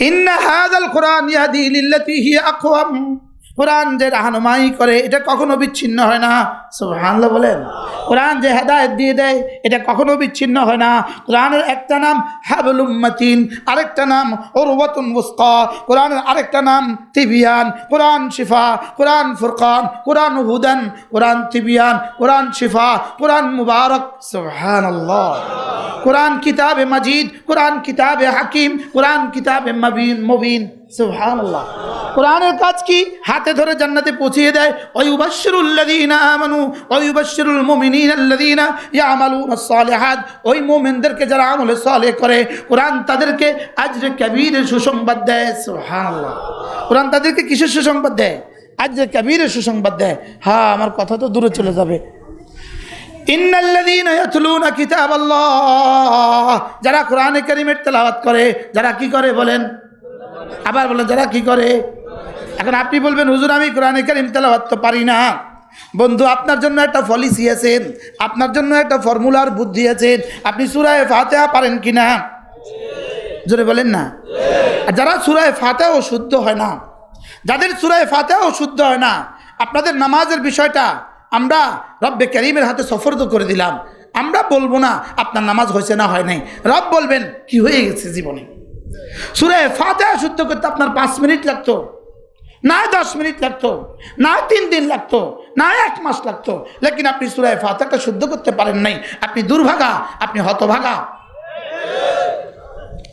ইন্না কোরআন যে রাহনুমাই করে, এটা কখনো বিচ্ছিন্ন হয় না। সুবহানাল্লাহ বলেন। কোরআন যে হেদায়েত দিয়ে দেয়, এটা কখনো বিচ্ছিন্ন হয় না। কোরআনের একটা নাম হাবলুম মাতিন আরেকটা নাম উরওয়াতুন ওয়াসকা কোরআনের আরেকটা নাম তিবিয়ান, কোরআন শিফা, কোরআন ফুরকান, কোরআন হুদান, কোরআন তিবিয়ান, কোরআন শিফা, কোরআন মুবারক। সুবহানাল্লাহ। কোরআন কিতাবে মজিদ, কোরআন কিতাবে হাকিম, কোরআন কিতাবে মবিন মবিন। সুবহানাল্লাহ। কোরআনের কাজ কি? হাতে ধরে জান্নাতে পৌঁছিয়ে দেয়। ওয়ুবাশশিরুল্লাযীনা আমানু ওয়ুবাশশিরুল মুমিনিনাল্লাযীনা ইয়ামালুনাস সালিহাত। ওই মুমিনদেরকে যারা আমলে সালেহ করে, কোরআন তাদেরকে আজরে কবীরের সুসংবাদ দেয়। সুবহানাল্লাহ। কোরআন তাদেরকে কিসের সুসংবাদ দেয়? আজরে কবীরের সুসংবাদ দেয়। হ্যাঁ আমার কথা তো দূরে চলে যাবে। যারা কোরআনে কারীমের তেলাওয়াত করে, যারা কি করে বলেন? আবার বলেন, যারা কি করে? এখন আপনি বলবেন, হুজুর, আমি কোরআনে কারীম তেলাওয়াত তো পারি না। বন্ধু, আপনার জন্য একটা পলিসি আছেন আপনার জন্য একটা ফর্মুলার বুদ্ধি আছেন আপনি সুরায় ফাতেহা পারেন কি না? জোরে বলেন না। আর যারা সুরায় ফাতেহাও শুদ্ধ হয় না, যাদের সুরায় ফাতেহাও শুদ্ধ হয় না, আপনাদের নামাজের বিষয়টা আমরা রব্বে করিমের হাতে সফর্দ করে দিলাম। আমরা বলব না, আপনার নামাজ হয়েছে না হয় নাই। রব বলবেন, কি হয়ে গেছে জীবনে? সুরায় ফাতেহা শুদ্ধ করতে আপনার পাঁচ মিনিট লাগতো, না দশ মিনিট লাগতো, না তিন দিন লাগতো, না এক মাস লাগতো, লেকিন আপনি সুরায় ফাতেহাটা শুদ্ধ করতে পারেন নাই। আপনি দুর্ভাগা, আপনি হতভাগা।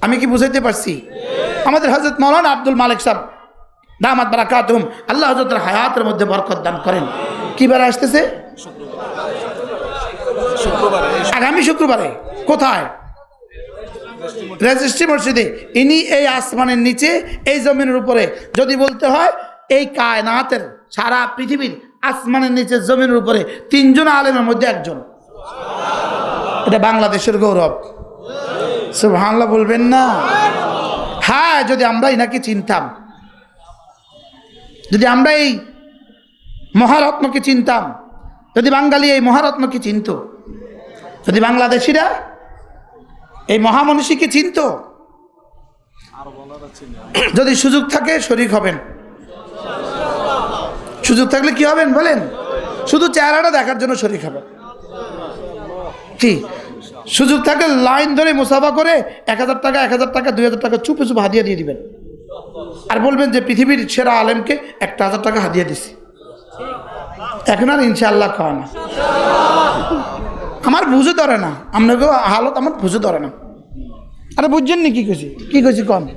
আমি কি বুঝাইতে পারছি? আমাদের হজরত মৌলানা আব্দুল মালিক সাহেব, দামাত বারাকাতুম আল্লাহ হজরতের হায়াতের মধ্যে বরকত দান করেন। কি বার আসতেছে আগামী শুক্রবারে। কোথায়? রেজিস্ট্রি মসজিদে। ইনি এই আসমানের নিচে এই জমিনের উপরে। যদি বলতে হয় এই কায়নাতের সারা পৃথিবীর আসমানের নিচে জমিনের উপরে তিনজন আলেমের মধ্যে একজন। এটা বাংলাদেশের গৌরব। সুবহানাল্লাহ বলবেন না? হ্যাঁ যদি আমরা এনাকে চিনতাম। যদি আমরা এই মহারত্নকে চিনতাম। যদি বাঙালি এই মহারত্নকে চিনত, যদি বাংলাদেশিরা এই মহামনীষীকে চিনত, যদি সুযোগ থাকে শরিক হবেন। সুযোগ থাকলে কি হবেন বলেন? শুধু চেহারাটা দেখার জন্য শরিক হবেন। কি? সুযোগ থাকলে লাইন ধরে মুসাফা করে এক হাজার টাকা, এক হাজার টাকা, দুই হাজার টাকা চুপে চুপে হাদিয়া দিয়ে দিবেন। আর বলবেন যে পৃথিবীর সেরা আলেমকে একটা হাজার টাকা হাদিয়া দিছি। এখন আর ইনশাআল্লাহ খাওয়া না। আমার বুঝে ধরে না। আপনাকে হালত আমার বুঝে ধরে না। আরে বুঝছেন নি কি কইছি? কি কইছি কম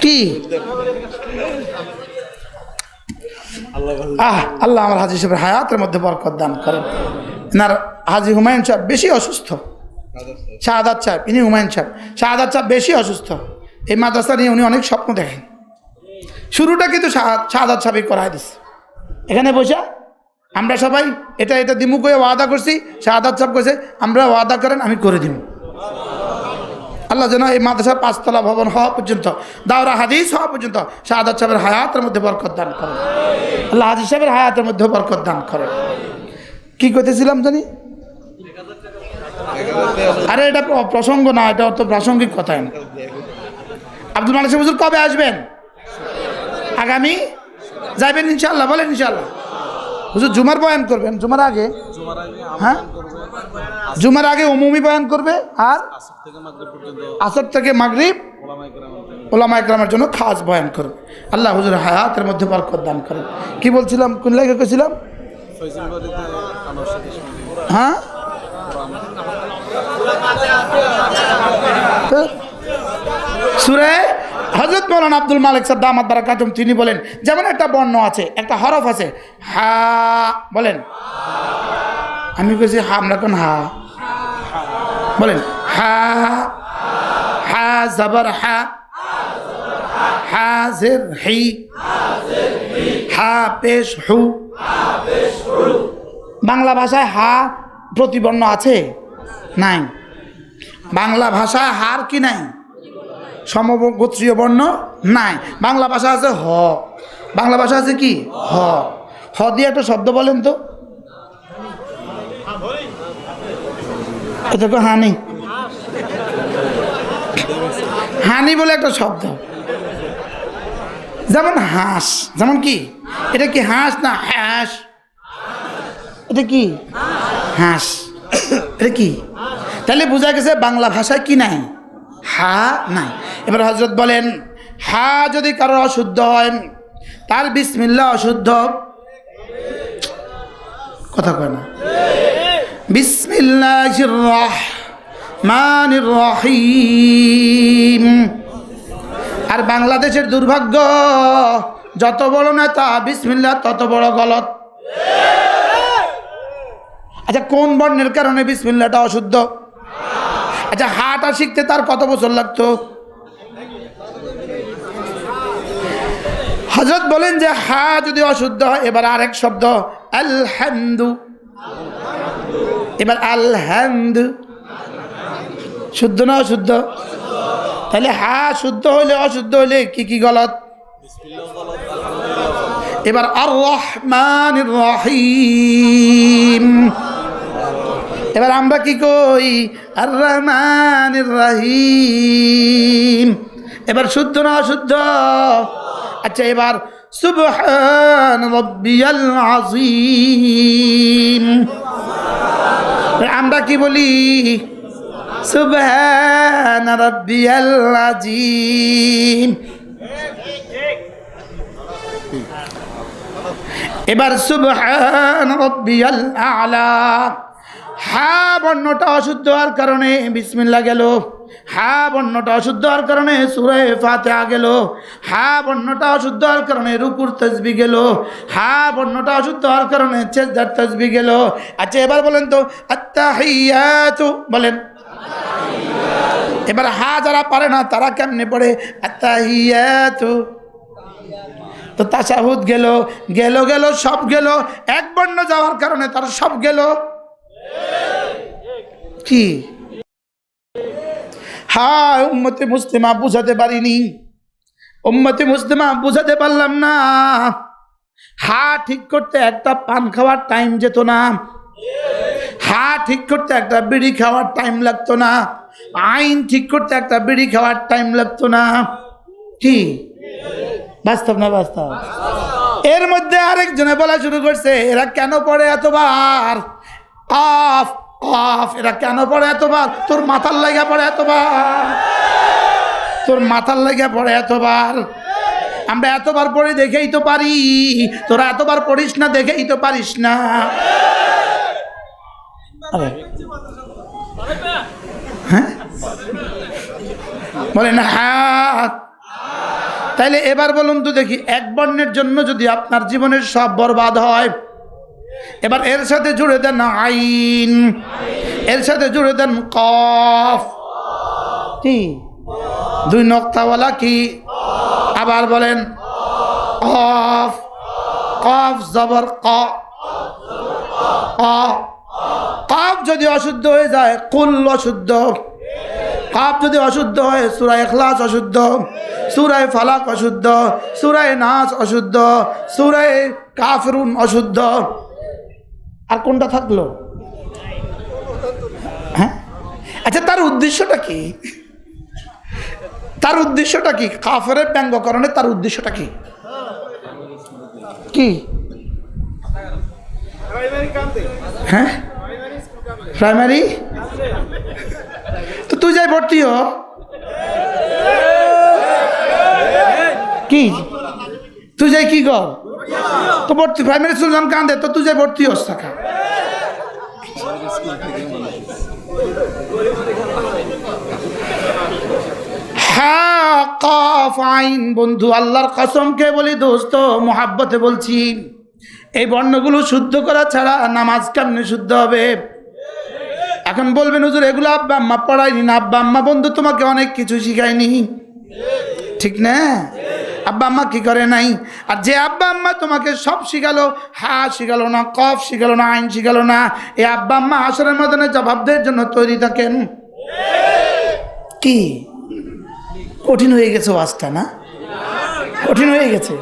কি? আহ, আল্লাহ আমার হাজি সাহেবের হায়াতের মধ্যে বরকত দান করেন। এনার হাজি হুমায়ুন সাহেব বেশি অসুস্থ। শাহাদাত সাহেব, ইনি হুমায়ুন সাহেব। শাহাদাত সাহেব বেশি অসুস্থ। এই মাদ্রাসা নিয়ে উনি অনেক স্বপ্ন দেখেন। শুরুটা কিন্তু শাহাদ সাহেবই করাই দিছে। এখানে বসে আমরা সবাই এটা এটা দিমু করে ওয়াদা করছি, শাহাদাত সাহেব করেছে আমরা ওয়াদা করেন, আমি করে দিব। আল্লাহ যেন এই মাদ্রাসার পাঁচতলা ভবন হওয়া পর্যন্ত, দাওরা হাদিস হওয়া পর্যন্ত শাহাদাত সাহেবের হায়াতের মধ্যে বরকত দান করেন আল্লাহ হাদিস সাহেবের হায়াতের মধ্যে বরকত দান করেন কি করতেছিলাম জানি? আরে এটা প্রসঙ্গ না, এটা অত প্রাসঙ্গিক কথাই না। আব্দুল মালিক সাহেব হুজুর কবে আসবেন? আগামী? যাবেন ইনশাল্লাহ বলেন ইনশাল্লাহ হুজুর জুমার বয়ান করবেন জুমার আগে? হ্যাঁ? জুমার আগে উমুমি বয়ান করবে আর? আসর থেকে মাগরিব ওলামা একরামের জন্য খাস বয়ান করবে আল্লাহ হুজুর হায়াতের মধ্যে বরকত দান করেন। কি বলছিলাম? কোন লাগে কইছিলাম হ্যাঁ? সুরে হজরত মৌলানা আব্দুল মালিক সাহেব দামাত বারাকাতুম তিনি বলেন, যেমন একটা বর্ণ আছে, একটা হরফ আছে, হা, বলেন। আমি বলছি, হা, আমরা কোন হা? বলেন, হা হা, জবর, হা হা, জের, হি, হা, পেশ, হু। বাংলা ভাষায় হা প্রতিবর্ণ আছে? নাই। বাংলা ভাষায় হার কি নাই? সমগোত্রীয় বর্ণ নাই। বাংলা ভাষা আছে হ। বাংলা ভাষা আছে কি? হ। হ দিয়ে একটা শব্দ বলেন তো। এটা তো হা হানি বলে একটা শব্দ। যেমন হাঁস। যেমন কি? এটা কি হাঁস না হাঁস? এটা কি? হাঁস। এটা কি? তাহলে বোঝা গেছে বাংলা ভাষায় কি নাই? হা নাই। এবার হজরত বলেন, হা, যদি কারও অশুদ্ধ হয়, তার বিসমিল্লা অশুদ্ধ? কথা কয় না। রহিম আর বাংলাদেশের দুর্ভাগ্য, যত বড় নেতা বিসমিল্লা তত বড় গলত। আচ্ছা কোন বর্ণের কারণে বিসমিল্লাটা অশুদ্ধ? আচ্ছা হাটা শিখতে তার কত বছর লাগতো? হজরত বলেন যে, হা যদি অশুদ্ধ হয়, এবার আরেক শব্দ, আলহামদু। এবার আলহামদু। শুদ্ধ না অশুদ্ধ? তাহলে হা শুদ্ধ হইলে অশুদ্ধ হইলে কি কি গলত? এবার আর রহমান রহিম এবার আমরা কি কই? আর রহমান রহিম এবার শুদ্ধ না অশুদ্ধ? আচ্ছা এবার সুবহান রব্বিয়াল আজিম আমরা কি বলি? সুবহান রব্বিয়াল আজিম এবার সুবহান রব্বিয়াল আলা। হা, বর্ণটা অশুদ্ধ হওয়ার কারণে বিসমিল্লা গেল। হা বর্ণটা অশুদ্ধ হওয়ার কারণে সুরে ফাতেহা গেল। হা বর্ণটা অশুদ্ধ হওয়ার কারণে রুকুর তসবি গেল। হা বর্ণটা অশুদ্ধ হওয়ার কারণে চেজার তসবি গেল। আচ্ছা এবার বলেন তো আত্মাহিয়াতু বলেন। এবার হা যারা পারে না, তারা কেমনে পড়ে? আত্মাহিয়াতু তো তাসাহুদ গেল গেল গেল, সব গেল। এক বর্ণ যাওয়ার কারণে তার সব গেল। কি? হ্যাঁ উম্মতে মুসলিমা বুঝাতে পারিনি। উম্মতে মুসলিমা বুঝাতে পারলাম না। হা ঠিক করতে একটা পান খাওয়ার টাইম যেত না। হা ঠিক করতে একটা বিড়ি খাওয়ার টাইম লাগতো না। আইন ঠিক করতে একটা বিড়ি খাওয়ার টাইম লাগতো না। কি? বাস্তব না বাস্তব? এর মধ্যে আরেকজনে বলা শুরু করছে, এরা কেন পড়ে এতবার? আফ আফ এরা কেন পড়ে এতবার? তোর মাথার লাগা পড়ে এতবার। তোর মাথার লাগা পড়ে এতবার। আমরা এতবার পড়ে দেখেই তো পারি। তোরা এতবার পড়িস না, দেখেই তো পারিস না। হ্যাঁ? না হ্যাঁ। তাইলে এবার বলুন তো দেখি, এক বর্ণের জন্য যদি আপনার জীবনের সব বরবাদ হয় এবার এর সাথে জুড়ে দেন আইন। এর সাথে জুড়ে দেন কফ। কি? দুই নক্তাওয়ালা কি? আবার বলেন, কফ। কফ জবর ক। কফ যদি অশুদ্ধ হয়ে যায়, কুল অশুদ্ধ। কাপ যদি অশুদ্ধ হয়, সুরায় এখলাস অশুদ্ধ। সুরায় ফালাক অশুদ্ধ। সুরায় নাচ অশুদ্ধ। সুরায় কাফরুন অশুদ্ধ। আর কোনটা থাকল? হ্যাঁ? আচ্ছা তার উদ্দেশ্যটা কি? তার উদ্দেশ্যটা কি? কাফের ব্যঙ্গকরণে তার উদ্দেশ্যটা কি? কি? হ্যাঁ? প্রাইমারি? তো তুই যাই ভর্তি হ। কি? তুই যাই কি কর? তো ভর্তি প্রাইমারি স্কুল যখন কান্দে, তো তুই যাই ভর্তি হস, থাকা। আইন, বন্ধু, আল্লাহর কসমকে বলি দোস্ত, মোহাব্বতে বলছি, এই বর্ণগুলো শুদ্ধ করা ছাড়া নামাজ কেমনে শুদ্ধ হবে? এখন বলবেন, হুজুর, এগুলো আব্বা আম্মা পড়ায়নি না? আব্বা আম্মা বন্ধু, তোমাকে অনেক কিছু শিখায়নি। ঠিক না? আব্বা আম্মা কি করে নাই? আর যে আব্বা আম্মা তোমাকে সব শিখালো, হা শিখালো না, কফ শিখালো না, আইন শিখালো না এই আব্বা আম্মা আসরের মতনে জবাবদের জন্য তৈরি থাকেন। কি? কঠিন হয়ে গেছে ওয়াজটা না? কঠিন হয়ে গেছে।